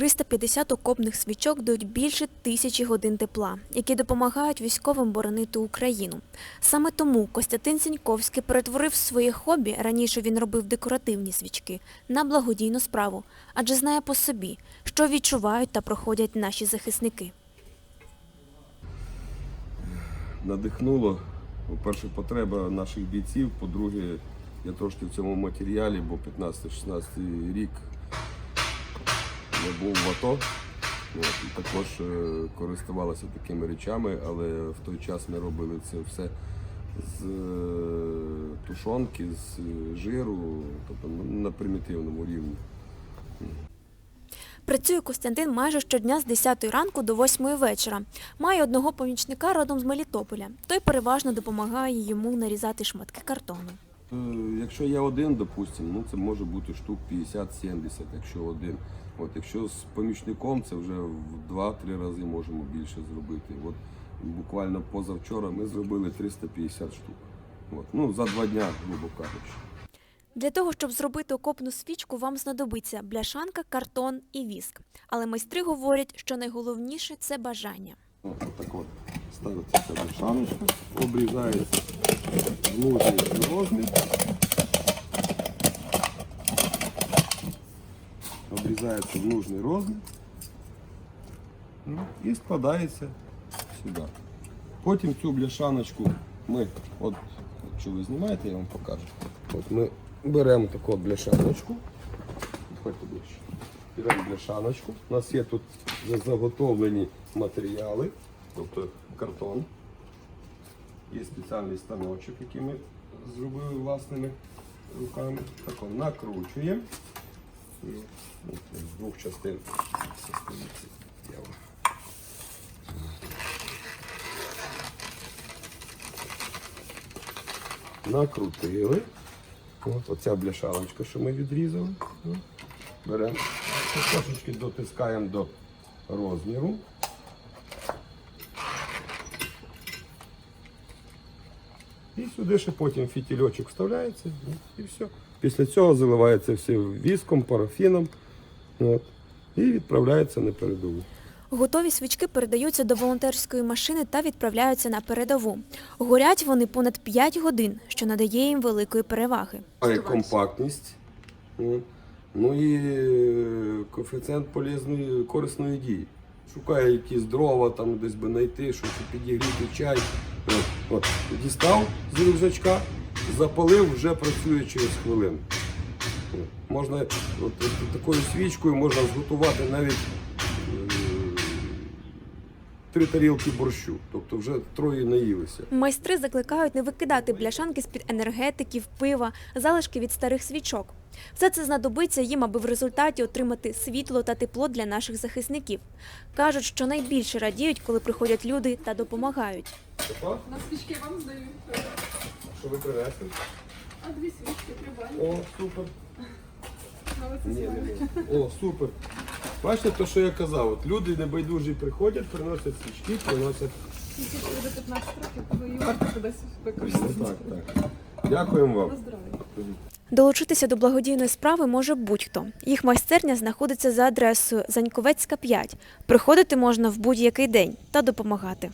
350 окопних свічок дають більше тисячі годин тепла, які допомагають військовим боронити Україну. Саме тому Костянтин Сіньковський перетворив своє хобі, раніше він робив декоративні свічки, на благодійну справу, адже знає по собі, що відчувають та проходять наші захисники. надихнуло. По-перше, потреба наших бійців. По-друге, я трошки в цьому матеріалі, бо 15-16 рік я був в АТО. І також е, користувалася такими речами, але в той час ми робили це все з е, тушонки, з е, жиру, тобто на примітивному рівні. Працює Костянтин майже щодня з 10 ранку до 8 вечора. Має одного помічника родом з Мелітополя. Той переважно допомагає йому нарізати шматки картону. Е, Якщо я один, допустимо, ну це може бути штук 50-70, якщо один. От, якщо з помічником, це вже в 2-3 рази можемо більше зробити. От, буквально позавчора ми зробили 350 штук. От, ну, за два дня, грубо кажучи. Для того, щоб зробити окопну свічку, вам знадобиться бляшанка, картон і віск. Але майстри говорять, що найголовніше це бажання. От, так от, ставиться ця бляшаночка, обрізається в нужний розмір. Обрізається в нужний розмір. Ну, і складається сюди. Потім цю бляшаночку ми, от, якщо ви знімаєте, я вам покажу. От ми беремо таку бляшаночку. Ближче. Беремо бляшаночку. У нас є тут заготовлені матеріали, тобто картон. Є спеціальний станочок, який ми зробили власними руками. Так от накручуємо. З двох частин. Накрутили. От, оця бляшалочка, що ми відрізали. Беремо, трошечки дотискаємо до розміру. І сюди ще потім фітільочок вставляється і все. Після цього заливається все віском, парафіном. От, і відправляється на передову. Готові свічки передаються до волонтерської машини та відправляються на передову. Горять вони понад 5 годин, що надає їм великої переваги. Має компактність. Ну і е, коефіцієнт полезної корисної дії. Шукає якісь дрова, там десь би знайти, щось підігріти чай. От. Дістав з рюкзачка, запалив, вже працює через хвилину. Можна от, такою свічкою можна зготувати навіть е, три тарілки борщу. Тобто вже троє наїлися. Майстри закликають не викидати бляшанки з-під енергетиків, пива, залишки від старих свічок. Все це знадобиться їм, аби в результаті отримати світло та тепло для наших захисників. Кажуть, що найбільше радіють, коли приходять люди та допомагають. На свічки вам здаю. Що ви принесли? А дві свічки прибавлю. О, супер. Ну, Ні, ні, ні. О, супер. Бачите, то, що я казав, от люди небайдужі приходять, приносять свічки, приносять. Свічки до 15 років, то її варто кудись Ну, так, так. Дякуємо вам. На здоров'я. Долучитися до благодійної справи може будь-хто. Їх майстерня знаходиться за адресою Заньковецька 5. Приходити можна в будь-який день та допомагати.